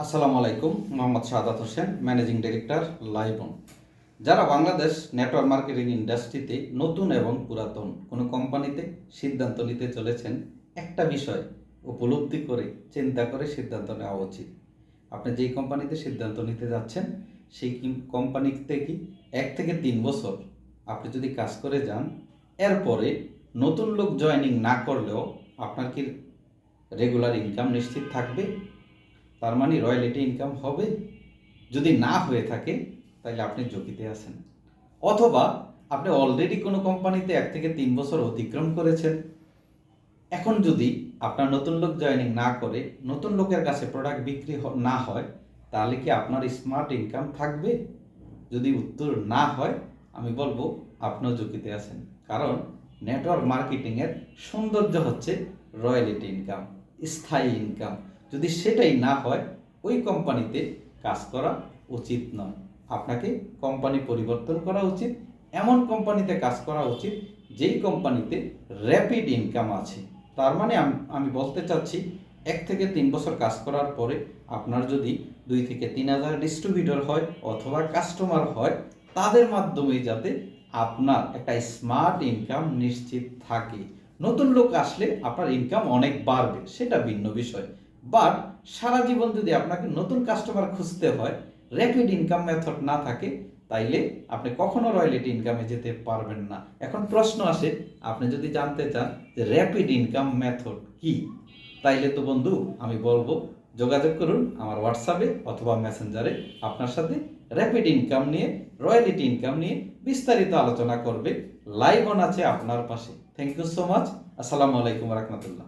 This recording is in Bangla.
আসসালামু আলাইকুম, মোহাম্মদ সাদাত হোসেন, ম্যানেজিং ডিরেক্টর লাইবন যারা বাংলাদেশ নেটওয়ার্ক মার্কেটিং ইন্ডাস্ট্রিতে নতুন এবং পুরাতন কোনো কোম্পানিতে সিদ্ধান্ত নিতে চলেছেন, একটা বিষয় উপলব্ধি করে, চিন্তা করে সিদ্ধান্ত নেওয়া উচিত। আপনি যেই কোম্পানিতে সিদ্ধান্ত নিতে যাচ্ছেন, সেই কিম- কোম্পানিতে কি এক থেকে তিন বছর আপনি যদি কাজ করে যান, এরপরে নতুন লোক জয়েনিং না করলেও আপনার কি রেগুলার ইনকাম নিশ্চিত থাকবে? তার মানে রয়্যালিটি ইনকাম হবে। যদি না হয়ে থাকে তাহলে আপনি ঝুঁকিতে আছেন। অথবা আপনি অলরেডি কোনো কোম্পানিতে এক থেকে তিন বছর অতিক্রম করেছেন। এখন যদি আপনার নতুন লোক জয়েনিং না করে, নতুন লোকের কাছে প্রোডাক্ট বিক্রি না হয়, তাহলে কি আপনার স্মার্ট ইনকাম থাকবে? যদি উত্তর না হয়, আমি বলব আপনিও ঝুঁকিতে আছেন। কারণ নেটওয়ার্ক মার্কেটিংয়ের সৌন্দর্য হচ্ছে রয়্যালিটি ইনকাম, স্থায়ী ইনকাম যদি সেটাই না হয়, ওই কোম্পানিতে কাজ করা উচিত নয়। আপনাকে কোম্পানি পরিবর্তন করা উচিত, এমন কোম্পানিতে কাজ করা উচিত, যেই কোম্পানিতে র্যাপিড ইনকাম আছে। তার মানে আমি বলতে চাচ্ছি, এক থেকে তিন বছর কাজ করার পরে আপনার যদি দুই থেকে তিন হাজার ডিস্ট্রিবিউটর হয় অথবা কাস্টমার হয়, তাদের মাধ্যমে যাতে আপনার একটা স্মার্ট ইনকাম নিশ্চিত থাকে। নতুন লোক আসলে আপনার ইনকাম অনেক বাড়বে, সেটা ভিন্ন বিষয়। বাট সারা জীবন যদি আপনাকে নতুন কাস্টমার খুঁজতে হয় র্যাপিড ইনকাম মেথড না থাকে, তাইলে আপনি কখনো রয়্যালিটি ইনকামে যেতে পারবেন না। এখন প্রশ্ন আসে, আপনি যদি জানতে চান যে র্যাপিড ইনকাম মেথড কি, তাইলে তো বন্ধু আমি বলব, যোগাযোগ করুন আমার হোয়াটসঅ্যাপে অথবা মেসেঞ্জারে আপনার সাথে র্যাপিড ইনকাম নিয়ে রয়্যালিটি ইনকাম নিয়ে বিস্তারিত আলোচনা করবে। লাইভ অন আছে আপনার পাশে। থ্যাংক ইউ সো মাচ আসসালামু আলাইকুম রহমতুল্লাহ।